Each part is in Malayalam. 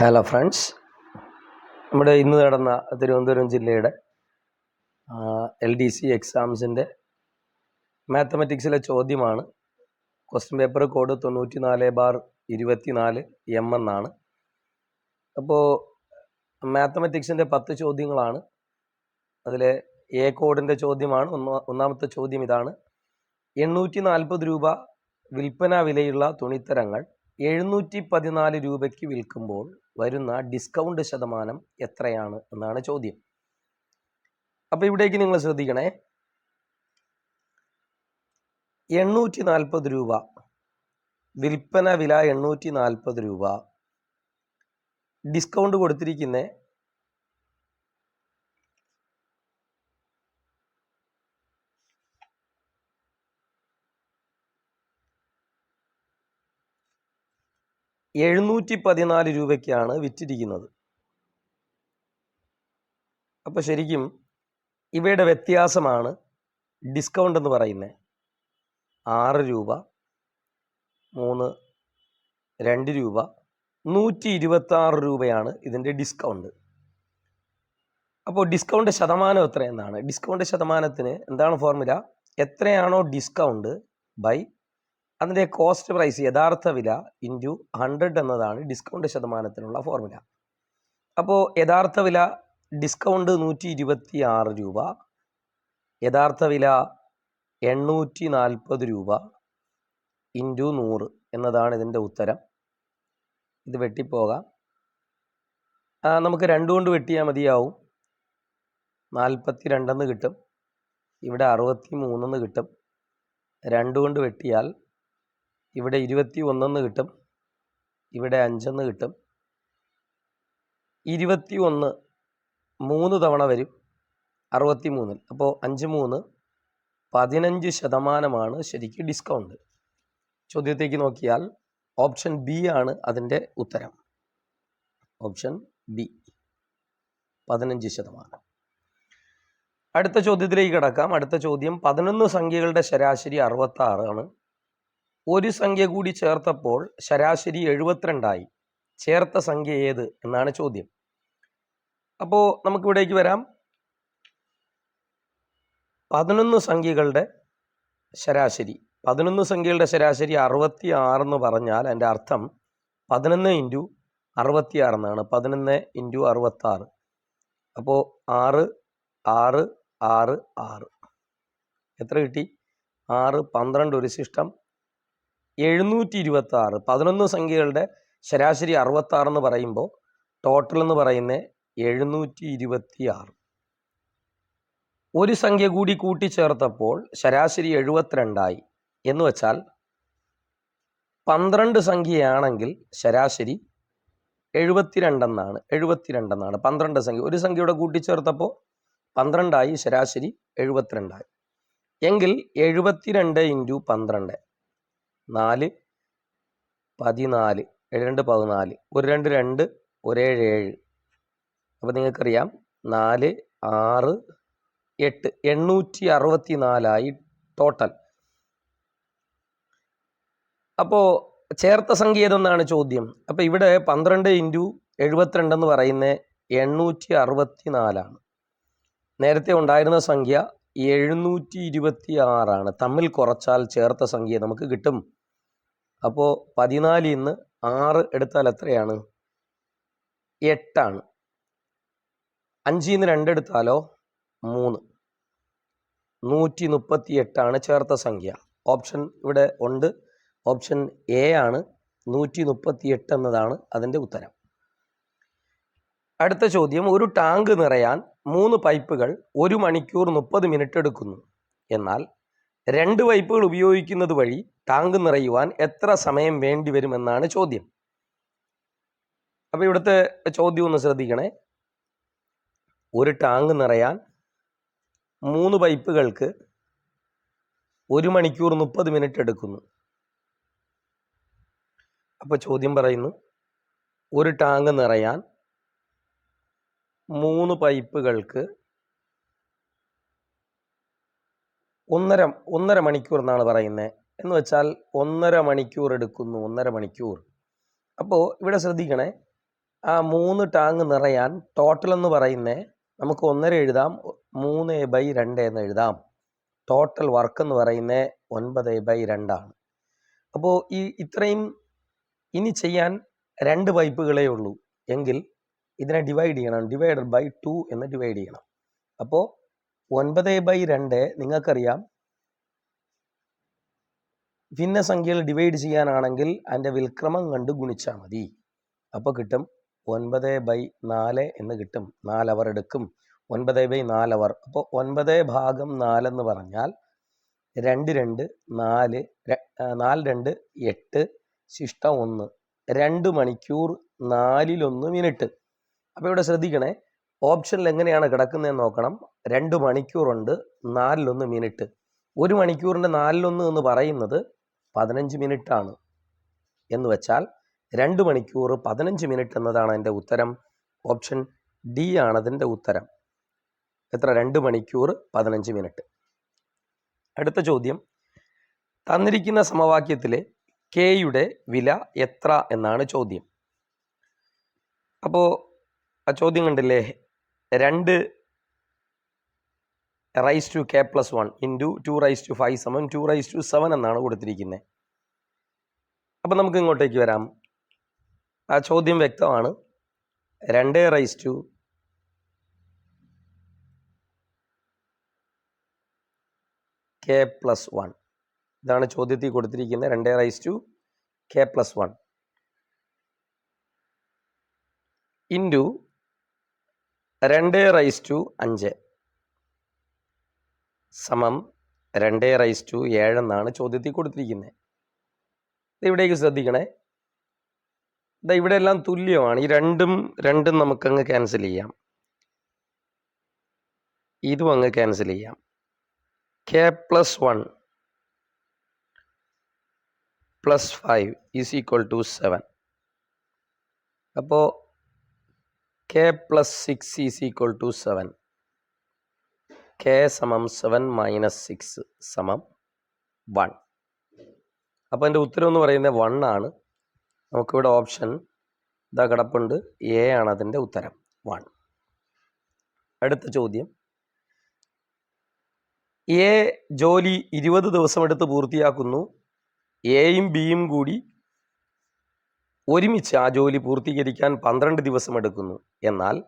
ഹലോ ഫ്രണ്ട്സ് നമ്മുടെ ഇന്ന് നടന്ന തിരുവനന്തപുരം ജില്ലയുടെ എൽ ഡി സി എക്സാംസിന്റെ മാത്തമെറ്റിക്സിലെ ചോദ്യമാണ് ക്വസ്റ്റ്യൻ പേപ്പർ കോഡ് തൊണ്ണൂറ്റി നാല് ബാർ ഇരുപത്തി നാല് എം എന്നാണ്. അപ്പോൾ മാത്തമെറ്റിക്സിന്റെ പത്ത് ചോദ്യങ്ങളാണ്. അതിലെ എ കോഡിന്റെ ചോദ്യമാണ്. ഒന്നാ ഒന്നാമത്തെ ചോദ്യം ഇതാണ്. എണ്ണൂറ്റി നാൽപ്പത് രൂപ വിൽപ്പന വിലയുള്ള തുണിത്തരങ്ങൾ എഴുന്നൂറ്റി പതിനാല് രൂപയ്ക്ക് വിൽക്കുമ്പോൾ വരുന്ന ഡിസ്കൗണ്ട് ശതമാനം എത്രയാണ് എന്നാണ് ചോദ്യം. അപ്പോൾ ഇവിടേക്ക് നിങ്ങൾ ശ്രദ്ധിക്കണേ. എണ്ണൂറ്റി നാൽപ്പത് രൂപ വിൽപ്പന വില എണ്ണൂറ്റി നാൽപ്പത് രൂപ ഡിസ്കൗണ്ട് കൊടുത്തിരിക്കുന്ന എഴുന്നൂറ്റി പതിനാല് രൂപയ്ക്കാണ് വിറ്റിരിക്കുന്നത്. അപ്പോൾ ശരിക്കും ഇവയുടെ വ്യത്യാസമാണ് ഡിസ്കൗണ്ട് എന്ന് പറയുന്നത് ആറ് രൂപ മൂന്ന് രണ്ട് രൂപ നൂറ്റി ഇരുപത്തി ആറ് രൂപയാണ് ഇതിന്റെ ഡിസ്കൗണ്ട് അപ്പോൾ ഡിസ്കൗണ്ട് ശതമാനം എത്രയെന്നാണ്? ഡിസ്കൗണ്ട് ശതമാനത്തിന് എന്താണ് ഫോർമുല എത്രയാണോ ഡിസ്കൗണ്ട് ബൈ അതിന്റെ കോസ്റ്റ് പ്രൈസ് യഥാർത്ഥ വില ഇന്റു ഹൺഡ്രഡ് എന്നതാണ് ഡിസ്കൗണ്ട് ശതമാനത്തിനുള്ള ഫോർമുല അപ്പോൾ യഥാർത്ഥ വില ഡിസ്കൗണ്ട് നൂറ്റി ഇരുപത്തി ആറ് രൂപ യഥാർത്ഥ വില എണ്ണൂറ്റി നാൽപ്പത് രൂപ ഇന്റു നൂറ് എന്നതാണ് ഇതിന്റെ ഉത്തരം. ഇത് വെട്ടിപ്പോകാം. നമുക്ക് രണ്ടുകൊണ്ട് വെട്ടിയാൽ മതിയാവും. നാൽപ്പത്തി രണ്ടെന്ന് കിട്ടും. ഇവിടെ അറുപത്തി മൂന്നെന്ന് കിട്ടും. രണ്ടുകൊണ്ട് വെട്ടിയാൽ ഇവിടെ ഇരുപത്തി ഒന്നെന്ന് കിട്ടും. ഇവിടെ അഞ്ചെന്ന് കിട്ടും. ഇരുപത്തി ഒന്ന് മൂന്ന് തവണ വരും. അറുപത്തി മൂന്നിൽ അപ്പോൾ അഞ്ച് മൂന്ന് പതിനഞ്ച് ശതമാനമാണ് ശരിക്കും ഡിസ്കൗണ്ട്. ചോദ്യത്തേക്ക് നോക്കിയാൽ ഓപ്ഷൻ ബി ആണ് അതിന്റെ ഉത്തരം. Option B. പതിനഞ്ച് ശതമാനം. അടുത്ത ചോദ്യത്തിലേക്ക് കിടക്കാം. അടുത്ത ചോദ്യം പതിനൊന്ന് സംഖ്യകളുടെ ശരാശരി അറുപത്തി ആണ്. ഒരു സംഖ്യ കൂടി ചേർത്തപ്പോൾ ശരാശരി എഴുപത്തിരണ്ടായി. ചേർത്ത സംഖ്യ ഏത് എന്നാണ് ചോദ്യം. അപ്പോൾ നമുക്കിവിടേക്ക് വരാം. പതിനൊന്ന് സംഖ്യകളുടെ ശരാശരി. പതിനൊന്ന് സംഖ്യകളുടെ ശരാശരി അറുപത്തി എന്ന് പറഞ്ഞാൽ എന്റെ അർത്ഥം പതിനൊന്ന് ഇന്റു അറുപത്തി ആറെന്നാണ് പതിനൊന്ന് ഇന്റു അറുപത്താറ്. അപ്പോൾ ആറ് ആറ് ആറ് ആറ്. എത്ര കിട്ടി? ആറ് പന്ത്രണ്ട് ഒരു ശിഷ്ടം എഴുന്നൂറ്റി ഇരുപത്തി ആറ് പതിനൊന്ന് സംഖ്യകളുടെ ശരാശരി അറുപത്തി എന്ന് പറയുമ്പോൾ ടോട്ടൽ എന്ന് പറയുന്നത് എഴുന്നൂറ്റി ഇരുപത്തി ആറ് ഒരു സംഖ്യ കൂടി കൂട്ടിച്ചേർത്തപ്പോൾ ശരാശരി എഴുപത്തിരണ്ടായി. എന്ന് വെച്ചാൽ പന്ത്രണ്ട് സംഖ്യയാണെങ്കിൽ ശരാശരി എഴുപത്തിരണ്ടെന്നാണ്. എഴുപത്തിരണ്ടെന്നാണ്. പന്ത്രണ്ട് സംഖ്യ. ഒരു സംഖ്യയുടെ കൂട്ടിച്ചേർത്തപ്പോൾ പന്ത്രണ്ടായി ശരാശരി എഴുപത്തിരണ്ടായി. എങ്കിൽ എഴുപത്തിരണ്ട് ഇന്റു പന്ത്രണ്ട്. നാല് പതിനാല് ഏഴ് രണ്ട് പതിനാല്. ഒരു രണ്ട് രണ്ട് ഒരേഴ് ഏഴ് അപ്പോൾ നിങ്ങൾക്കറിയാം നാല് ആറ് എട്ട് എണ്ണൂറ്റി അറുപത്തി നാലായി ടോട്ടൽ അപ്പോൾ ചേർത്ത സംഖ്യ ഏതെന്നാണ് ചോദ്യം? അപ്പോൾ ഇവിടെ പന്ത്രണ്ട് ഇന്റു എഴുപത്തിരണ്ട് എന്ന് പറയുന്നത് എണ്ണൂറ്റി അറുപത്തി നാലാണ് നേരത്തെ ഉണ്ടായിരുന്ന സംഖ്യ എഴുന്നൂറ്റി ഇരുപത്തി ആറാണ് തമ്മിൽ കുറച്ചാൽ ചേർത്ത സംഖ്യ നമുക്ക് കിട്ടും. അപ്പോൾ പതിനാലിൽ നിന്ന് ആറ് എടുത്താൽ എത്രയാണ്? എട്ടാണ്. അഞ്ചിൽ നിന്ന് രണ്ടെടുത്താലോ? മൂന്ന്. നൂറ്റി മുപ്പത്തി എട്ടാണ് ചേർത്ത സംഖ്യ. ഓപ്ഷൻ ഇവിടെ ഉണ്ട്. ഓപ്ഷൻ എ ആണ്. നൂറ്റി മുപ്പത്തി എട്ട് എന്നതാണ് അതിന്റെ ഉത്തരം. അടുത്ത ചോദ്യം ഒരു ടാങ്ക് നിറയാൻ മൂന്ന് പൈപ്പുകൾ ഒരു മണിക്കൂർ മുപ്പത് മിനിറ്റ് എടുക്കുന്നു. എന്നാൽ രണ്ട് പൈപ്പുകൾ ഉപയോഗിക്കുന്നത് വഴി ടാങ്ക് നിറയുവാൻ എത്ര സമയം വേണ്ടി വരുമെന്നാണ് ചോദ്യം. അപ്പോൾ ഇവിടുത്തെ ചോദ്യം ഒന്ന് ശ്രദ്ധിക്കണേ. ഒരു ടാങ്ക് നിറയാൻ മൂന്ന് പൈപ്പുകൾക്ക് ഒരു മണിക്കൂർ മുപ്പത് മിനിറ്റ് എടുക്കുന്നു. അപ്പോൾ ചോദ്യം പറയുന്നു ഒരു ടാങ്ക് നിറയാൻ മൂന്ന് പൈപ്പുകൾക്ക് ഒന്നര ഒന്നര മണിക്കൂർ എന്നാണ് പറയുന്നത് എന്ന് വെച്ചാൽ ഒന്നര മണിക്കൂർ എടുക്കുന്നു ഒന്നര മണിക്കൂർ. അപ്പോൾ ഇവിടെ ശ്രദ്ധിക്കണേ ആ മൂന്ന് ടാങ്ക് നിറയാൻ ടോട്ടൽ എന്ന് പറയുന്നേ നമുക്ക് ഒന്നര എഴുതാം മൂന്ന് ബൈ രണ്ട് എന്ന് എഴുതാം. ടോട്ടൽ വർക്ക് എന്ന് പറയുന്നേ ഒൻപത് ബൈ രണ്ടാണ്. അപ്പോൾ ഈ ഇത്രയും ഇനി ചെയ്യാൻ രണ്ട് പൈപ്പുകളേ ഉള്ളൂ. എങ്കിൽ ഇതിനെ ഡിവൈഡ് ചെയ്യണം ഡിവൈഡഡ് ബൈ ടു എന്ന് ഡിവൈഡ് ചെയ്യണം. അപ്പോൾ ഒൻപത് ബൈ രണ്ട് നിങ്ങൾക്കറിയാം ഭിന്നസംഖ്യകൾ ഡിവൈഡ് ചെയ്യാനാണെങ്കിൽ അതിന്റെ വിൽക്രമം കണ്ട് ഗുണിച്ചാൽ മതി. അപ്പോൾ കിട്ടും ഒൻപത് ബൈ നാല് എന്ന് കിട്ടും. നാലവർ എടുക്കും. ഒൻപത് ബൈ നാലവർ അപ്പോൾ ഒൻപത് ഭാഗം നാലെന്ന് പറഞ്ഞാൽ രണ്ട് രണ്ട് നാല് നാല് രണ്ട് എട്ട് ശിഷ്ടം ഒന്ന്. രണ്ട് മണിക്കൂർ നാലിലൊന്ന് മിനിറ്റ്. അപ്പോൾ ഇവിടെ ശ്രദ്ധിക്കണേ ഓപ്ഷനിൽ എങ്ങനെയാണ് കിടക്കുന്നതെന്ന് നോക്കണം. രണ്ട് മണിക്കൂറുണ്ട് നാലിലൊന്ന് മിനിറ്റ്. ഒരു മണിക്കൂറിന്റെ നാലിലൊന്ന് എന്ന് പറയുന്നത് പതിനഞ്ച് ആണ് എന്ന് വെച്ചാൽ രണ്ട് മണിക്കൂർ പതിനഞ്ച് മിനിറ്റ് എന്നതാണ് എന്റെ ഉത്തരം. ഓപ്ഷൻ ഡി ആണ് അതിന്റെ ഉത്തരം. എത്ര? രണ്ട് മണിക്കൂർ പതിനഞ്ച് മിനിറ്റ്. അടുത്ത ചോദ്യം. തന്നിരിക്കുന്ന സമവാക്യത്തിലെ കെയുടെ വില എത്ര എന്നാണ് ചോദ്യം. അപ്പോൾ ആ ചോദ്യം കണ്ടില്ലേ? രണ്ട് raise to K plus one into two raise to five സമം ടു റൈസ് ടു സെവൻ എന്നാണ് കൊടുത്തിരിക്കുന്നത് അപ്പം നമുക്ക് ഇങ്ങോട്ടേക്ക് വരാം. ആ ചോദ്യം വ്യക്തമാണ്. രണ്ട് raise to K plus one ഇതാണ് ചോദ്യത്തിൽ കൊടുത്തിരിക്കുന്നത് രണ്ട് raise to K plus one into രണ്ട് റൈസ് ടു അഞ്ച്. സമം രണ്ട് റൈസ് ടു ഏഴെന്നാണ് ചോദ്യത്തിൽ കൊടുത്തിരിക്കുന്നത്. ഇവിടേക്ക് ശ്രദ്ധിക്കണേ. ദാ ഇവിടെ എല്ലാം തുല്യമാണ്. ഈ രണ്ടും രണ്ടും നമുക്കങ്ങ് ക്യാൻസൽ ചെയ്യാം. ഇതും അങ്ങ് ക്യാൻസൽ ചെയ്യാം. K plus one plus five is equal to seven അപ്പോൾ K plus six is equal to seven K സമം സെവൻ മൈനസ് സിക്സ് സമം വൺ അപ്പോൾ എന്റെ ഉത്തരം എന്ന് പറയുന്നത് വൺ ആണ്. നമുക്കിവിടെ ഓപ്ഷൻ ഇതാ കിടപ്പുണ്ട്. എ ആണ് അതിന്റെ ഉത്തരം. വൺ അടുത്ത ചോദ്യം. എ ജോലി ഇരുപത് ദിവസമെടുത്ത് പൂർത്തിയാക്കുന്നു. എയും ബിയും കൂടി ഒരുമിച്ച് ആ ജോലി പൂർത്തീകരിക്കാൻ പന്ത്രണ്ട് ദിവസം എടുക്കുന്നു. എന്നാൽ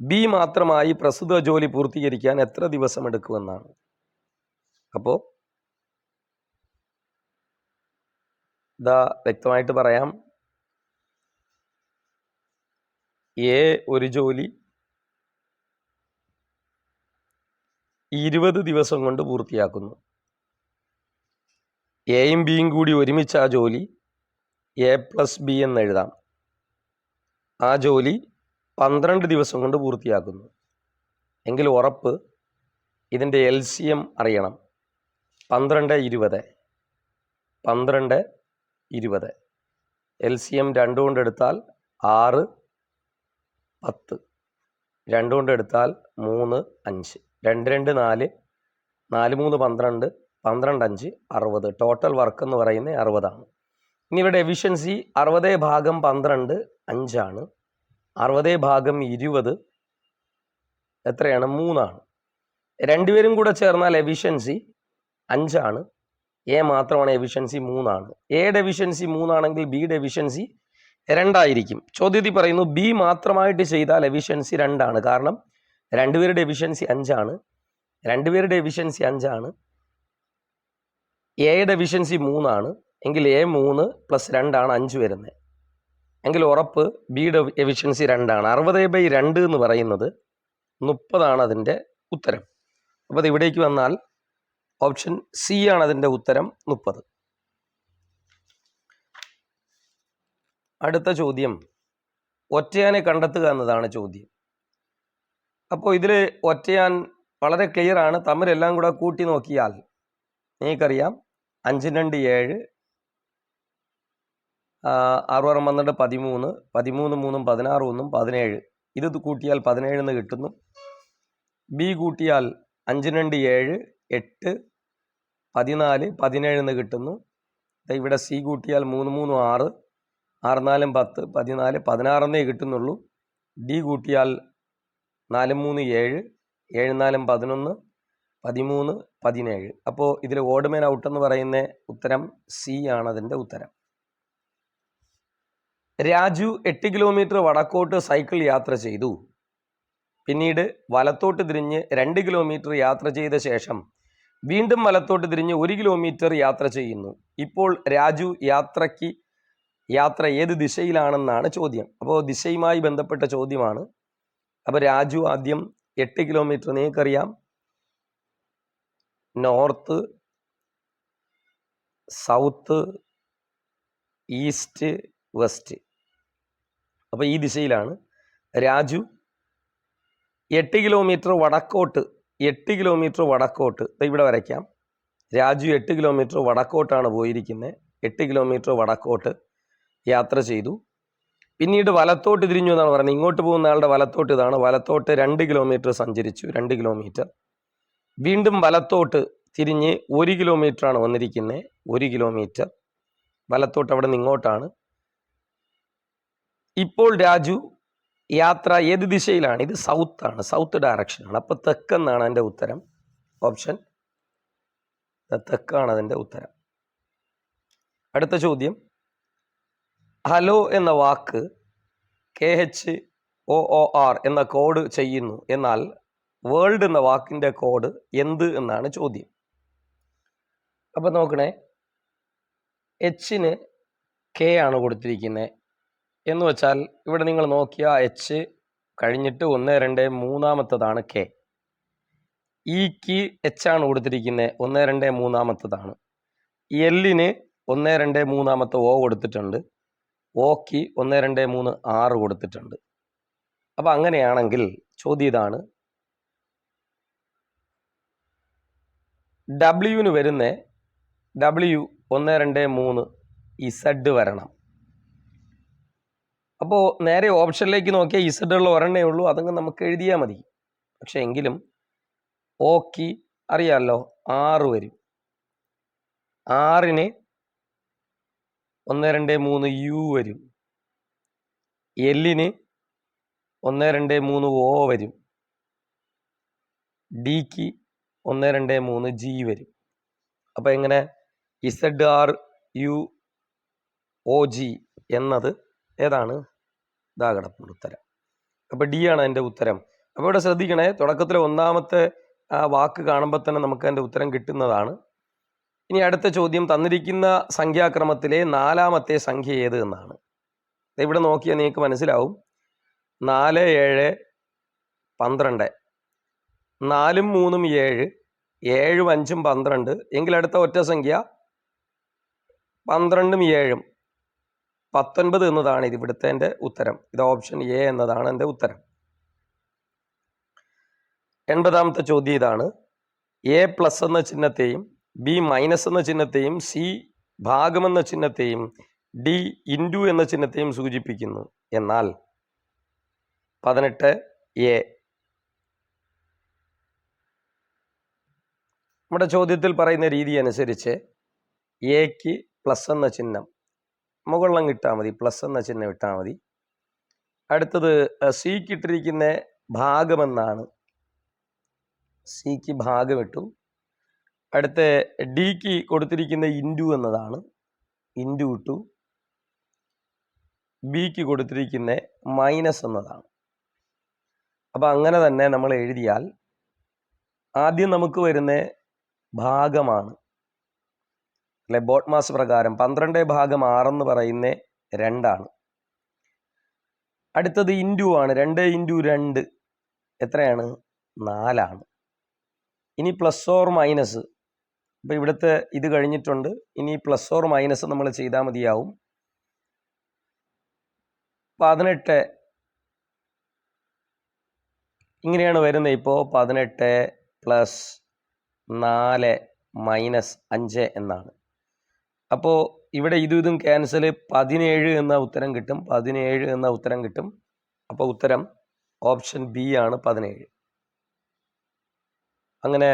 ബി മാത്രമായി പ്രസ്തുത ജോലി പൂർത്തീകരിക്കാൻ എത്ര ദിവസം എടുക്കുമെന്നാണ്. അപ്പോൾ ഇതാ വ്യക്തമായിട്ട് പറയാം. എ ഒരു ജോലി ഇരുപത് ദിവസം കൊണ്ട് പൂർത്തിയാക്കുന്നു. എയും ബിയും കൂടി ഒരുമിച്ച് ആ ജോലി എ പ്ലസ് ബി എന്ന് എഴുതാം. ആ ജോലി പന്ത്രണ്ട് ദിവസം കൊണ്ട് പൂർത്തിയാക്കുന്നു. എങ്കിൽ ഉറപ്പ് ഇതിന്റെ എൽ സി എം അറിയണം. പന്ത്രണ്ട് ഇരുപത്. പന്ത്രണ്ട് ഇരുപത്. എൽ സി എം രണ്ട് കൊണ്ട് എടുത്താൽ ആറ് പത്ത്. രണ്ട് കൊണ്ട് എടുത്താൽ മൂന്ന് അഞ്ച്. രണ്ട് രണ്ട് നാല്. നാല് മൂന്ന് പന്ത്രണ്ട്. പന്ത്രണ്ട് അഞ്ച് അറുപത്. ടോട്ടൽ വർക്ക് എന്ന് പറയുന്നത് അറുപതാണ്. ഇനി ഇവിടെ എഫിഷ്യൻസി അറുപത് ഭാഗം പന്ത്രണ്ട് അഞ്ചാണ്. അറുപത് ഭാഗം ഇരുപത് എത്രയാണ്? മൂന്നാണ്. രണ്ടുപേരും കൂടെ ചേർന്നാൽ എഫിഷ്യൻസി അഞ്ചാണ്. എ മാത്രമാണ് എഫിഷ്യൻസി മൂന്നാണ്. എയുടെ എഫിഷ്യൻസി മൂന്നാണെങ്കിൽ ബിയുടെ എഫിഷ്യൻസി രണ്ടായിരിക്കും. ചോദ്യത്തിൽ പറയുന്നു ബി മാത്രമായിട്ട് ചെയ്താൽ എഫിഷ്യൻസി രണ്ടാണ്. കാരണം രണ്ടുപേരുടെ എഫിഷ്യൻസി അഞ്ചാണ്. രണ്ടുപേരുടെ എഫിഷ്യൻസി അഞ്ചാണ്. എയുടെ എഫിഷ്യൻസി മൂന്നാണ്. എങ്കിൽ എ മൂന്ന് പ്ലസ് രണ്ടാണ് അഞ്ച് വരുന്നത്. എങ്കിൽ ഉറപ്പ് ബിയുടെ എഫിഷ്യൻസി രണ്ടാണ്. അറുപത് ബൈ രണ്ട് എന്ന് പറയുന്നത് മുപ്പതാണ് അതിന്റെ ഉത്തരം. അപ്പോൾ അത് ഇവിടേക്ക് വന്നാൽ ഓപ്ഷൻ സി ആണ് അതിന്റെ ഉത്തരം മുപ്പത്. അടുത്ത ചോദ്യം. ഒറ്റയാനെ കണ്ടെത്തുക എന്നതാണ് ചോദ്യം. അപ്പോൾ ഇതിൽ ഒറ്റയാൻ വളരെ ക്ലിയർ ആണ്. തമ്മിലെല്ലാം കൂടെ കൂട്ടി നോക്കിയാൽ നിങ്ങൾക്കറിയാം അഞ്ച് രണ്ട് ഏഴ് അറുപത് പന്ത്രണ്ട് പതിമൂന്ന് പതിമൂന്ന് മൂന്നും പതിനാറ് ഒന്നും പതിനേഴ്. ഇത് കൂട്ടിയാൽ പതിനേഴ് എന്ന് കിട്ടുന്നു. ബി കൂട്ടിയാൽ അഞ്ച് രണ്ട് ഏഴ് എട്ട് പതിനാല് പതിനേഴ് എന്ന് കിട്ടുന്നു. ഇവിടെ സി കൂട്ടിയാൽ മൂന്ന് മൂന്ന് ആറ് ആറ് നാലും പത്ത് പതിനാല് പതിനാറെന്നേ കിട്ടുന്നുള്ളൂ. ഡി കൂട്ടിയാൽ നാലും മൂന്ന് ഏഴ് ഏഴ് നാലും പതിനൊന്ന് പതിമൂന്ന് പതിനേഴ്. അപ്പോൾ ഇതിൽ ഓടുമേൻ ഔട്ട് എന്ന് പറയുന്ന ഉത്തരം സി ആണ് അതിന്റെ ഉത്തരം. രാജു എട്ട് കിലോമീറ്റർ വടക്കോട്ട് സൈക്കിൾ യാത്ര ചെയ്തു. പിന്നീട് വലത്തോട്ട് തിരിഞ്ഞ് രണ്ട് കിലോമീറ്റർ യാത്ര ചെയ്ത ശേഷം വീണ്ടും വലത്തോട്ട് തിരിഞ്ഞ് ഒരു കിലോമീറ്റർ യാത്ര ചെയ്യുന്നു. ഇപ്പോൾ രാജു യാത്രയ്ക്ക് യാത്ര ഏത് ദിശയിലാണെന്നാണ് ചോദ്യം. അപ്പോൾ ദിശയുമായി ബന്ധപ്പെട്ട ചോദ്യമാണ്. അപ്പോൾ രാജു ആദ്യം എട്ട് കിലോമീറ്റർ നിങ്ങൾക്കറിയാം നോർത്ത് സൗത്ത് ഈസ്റ്റ് വെസ്റ്റ്. അപ്പോൾ ഈ ദിശയിലാണ്. രാജു എട്ട് കിലോമീറ്റർ വടക്കോട്ട് എട്ട് കിലോമീറ്റർ വടക്കോട്ട് ഇവിടെ വരയ്ക്കാം. രാജു എട്ട് കിലോമീറ്റർ വടക്കോട്ടാണ് പോയിരിക്കുന്നത് എട്ട് കിലോമീറ്റർ വടക്കോട്ട് യാത്ര ചെയ്തു. പിന്നീട് വലത്തോട്ട് തിരിഞ്ഞു എന്നാണ് പറയുന്നത്. ഇങ്ങോട്ട് പോകുന്ന ആളുടെ വലത്തോട്ട് ഇതാണ്. വലത്തോട്ട് രണ്ട് കിലോമീറ്റർ സഞ്ചരിച്ചു. രണ്ട് കിലോമീറ്റർ. വീണ്ടും വലത്തോട്ട് തിരിഞ്ഞ് ഒരു കിലോമീറ്ററാണ് വന്നിരിക്കുന്നത് ഒരു കിലോമീറ്റർ. വലത്തോട്ട് അവിടെ നിന്ന് ഇങ്ങോട്ടാണ്. ഇപ്പോൾ രാജു യാത്ര ഏത് ദിശയിലാണ്? ഇത് സൗത്ത് ആണ്. സൗത്ത് ഡയറക്ഷനാണ് അപ്പോൾ തെക്കെന്നാണ് എന്റെ ഉത്തരം. ഓപ്ഷൻ തെക്കാണ് അതിന്റെ ഉത്തരം. അടുത്ത ചോദ്യം. ഹലോ എന്ന വാക്ക് K H O O R എന്ന കോഡ് ചെയ്യുന്നു. എന്നാൽ വേൾഡ് എന്ന വാക്കിന്റെ കോഡ് എന്ത് എന്നാണ് ചോദ്യം. അപ്പം നോക്കണേ. എച്ചിന് കെ ആണ് കൊടുത്തിരിക്കുന്നത് എന്ന് വെച്ചാൽ ഇവിടെ നിങ്ങൾ നോക്കിയ എച്ച് കഴിഞ്ഞിട്ട് ഒന്ന് രണ്ട് മൂന്നാമത്തതാണ് കെ ഇക്ക് എച്ച് ആണ് കൊടുത്തിരിക്കുന്നത് ഒന്ന് രണ്ട് മൂന്നാമത്തതാണ്. എല്ലിന് ഒന്ന് രണ്ട് മൂന്നാമത്തെ ഓ കൊടുത്തിട്ടുണ്ട്. ഓക്ക് ഒന്ന് രണ്ട് മൂന്ന് ആറ് കൊടുത്തിട്ടുണ്ട്. അപ്പം അങ്ങനെയാണെങ്കിൽ ചോദ്യം ഇതാണ്. ഡബ്ല്യുവിന് വരുന്ന ഡബ്ല്യു ഒന്ന് രണ്ട് മൂന്ന് ഇസഡ് വരണം. അപ്പോൾ നേരെ ഓപ്ഷനിലേക്ക് നോക്കിയാൽ ഇസഡുള്ള ഒരെണ്ണേ ഉള്ളൂ. അതങ്ങ് നമുക്ക് എഴുതിയാൽ മതി. പക്ഷേ എങ്കിലും ഓക്കി അറിയാമല്ലോ ആറ് വരും. ആറിന് ഒന്ന് രണ്ട് മൂന്ന് യു വരും. എല്ലിന് ഒന്ന് രണ്ട് മൂന്ന് ഒ വരും. ഡിക്ക് ഒന്ന് രണ്ട് മൂന്ന് ജി വരും. അപ്പോൾ എങ്ങനെ? Z R U O G എന്നത് ഏതാണ്? ഇതാ കിടപ്പുണ്ട് ഉത്തരം. അപ്പോൾ ഡി ആണ് അതിന്റെ ഉത്തരം. അപ്പോൾ ഇവിടെ ശ്രദ്ധിക്കണേ തുടക്കത്തിലെ ഒന്നാമത്തെ ആ വാക്ക് കാണുമ്പോൾ തന്നെ നമുക്ക് അതിന്റെ ഉത്തരം കിട്ടുന്നതാണ്. ഇനി അടുത്ത ചോദ്യം തന്നിരിക്കുന്ന സംഖ്യാക്രമത്തിലെ നാലാമത്തെ സംഖ്യ ഏത് എന്നാണ്. ഇവിടെ നോക്കിയാൽ നിങ്ങൾക്ക് മനസ്സിലാവും. നാല് ഏഴ് പന്ത്രണ്ട്. നാലും മൂന്നും ഏഴ് ഏഴും അഞ്ചും പന്ത്രണ്ട്. എങ്കിൽ അടുത്ത ഒറ്റ സംഖ്യ പന്ത്രണ്ടും ഏഴും. പത്തൊൻപത് എന്നതാണ് ഇത് ഇവിടുത്തെ എന്റെ ഉത്തരം. ഇത് ഓപ്ഷൻ എ എന്നതാണ് എന്റെ ഉത്തരം. എൺപതാമത്തെ ചോദ്യം ഇതാണ്. എ പ്ലസ് എന്ന ചിഹ്നത്തെയും ബി മൈനസ് എന്ന ചിഹ്നത്തെയും സി ഭാഗമെന്ന ചിഹ്നത്തെയും ഡി ഇൻഡു എന്ന ചിഹ്നത്തെയും സൂചിപ്പിക്കുന്നു. എന്നാൽ പതിനെട്ട് എ നമ്മുടെ ചോദ്യത്തിൽ പറയുന്ന രീതി അനുസരിച്ച് എക്ക് പ്ലസ് എന്ന ചിഹ്നം മുകളിലും ഇട്ടാൽ മതി പ്ലസ് എന്ന ചിഹ്നം ഇട്ടാൽ മതി. അടുത്തത് സിക്ക് ഇട്ടിരിക്കുന്ന ഭാഗമെന്നാണ്. സിക്ക് ഭാഗം ഇട്ടു അടുത്ത ഡിക്ക് കൊടുത്തിരിക്കുന്ന ഇൻഡു എന്നതാണ്. ഇൻഡു ഇട്ടു. ബിക്ക് കൊടുത്തിരിക്കുന്ന മൈനസ് എന്നതാണ്. അപ്പം അങ്ങനെ തന്നെ നമ്മൾ എഴുതിയാൽ ആദ്യം നമുക്ക് വരുന്ന ഭാഗമാണ്. അല്ലെ ബോട്ട് മാസ് പ്രകാരം പന്ത്രണ്ട് ഭാഗം ആറെന്ന് പറയുന്ന രണ്ടാണ്. അടുത്തത് ഇന്റു ആണ്. രണ്ട് ഇന്റു രണ്ട് എത്രയാണ്? നാലാണ്. ഇനി പ്ലസ് ഓർ മൈനസ് അപ്പോൾ ഇവിടുത്തെ ഇത് കഴിഞ്ഞിട്ടുണ്ട്. ഇനി പ്ലസ് ഓർ മൈനസ് നമ്മൾ ചെയ്താൽ മതിയാവും. പതിനെട്ട്. ഇങ്ങനെയാണ് വരുന്നത് ഇപ്പോൾ പതിനെട്ട് പ്ലസ് നാല് മൈനസ് അഞ്ച് എന്നാണ്. അപ്പോൾ ഇവിടെ ഇതും ഇതും ക്യാൻസൽ പതിനേഴ് എന്ന ഉത്തരം കിട്ടും. പതിനേഴ് എന്ന ഉത്തരം കിട്ടും. അപ്പോൾ ഉത്തരം ഓപ്ഷൻ ബി ആണ് പതിനേഴ്. അങ്ങനെ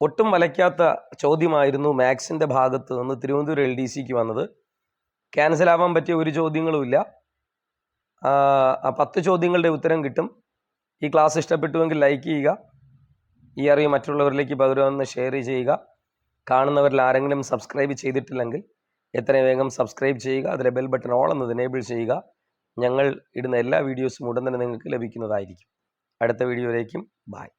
ഒട്ടും വലയ്ക്കാത്ത ചോദ്യമായിരുന്നു മാത്സിന്റെ ഭാഗത്ത് നിന്ന് തിരുവനന്തപുരം എൽ ഡി സിക്ക് വന്നത്. ക്യാൻസൽ ആവാൻ പറ്റിയ ഒരു ചോദ്യങ്ങളുമില്ല പത്ത് ചോദ്യങ്ങളുടെ ഉത്തരം കിട്ടും. ഈ ക്ലാസ് ഇഷ്ടപ്പെട്ടുവെങ്കിൽ ലൈക്ക് ചെയ്യുക. ഈ അറിവ് മറ്റുള്ളവരിലേക്ക് പകരുമെന്ന് ഷെയർ ചെയ്യുക. കാണുന്നവരിൽ ആരെങ്കിലും സബ്സ്ക്രൈബ് ചെയ്തിട്ടില്ലെങ്കിൽ എത്രയും വേഗം സബ്സ്ക്രൈബ് ചെയ്യുക. അതിലെ ബെൽ ബട്ടൺ ഓൾ എന്നത് എനേബിൾ ചെയ്യുക. ഞങ്ങൾ ഇടുന്ന എല്ലാ വീഡിയോസും ഉടൻ തന്നെ നിങ്ങൾക്ക് ലഭിക്കുന്നതായിരിക്കും. അടുത്ത വീഡിയോയിലേക്കും ബായ്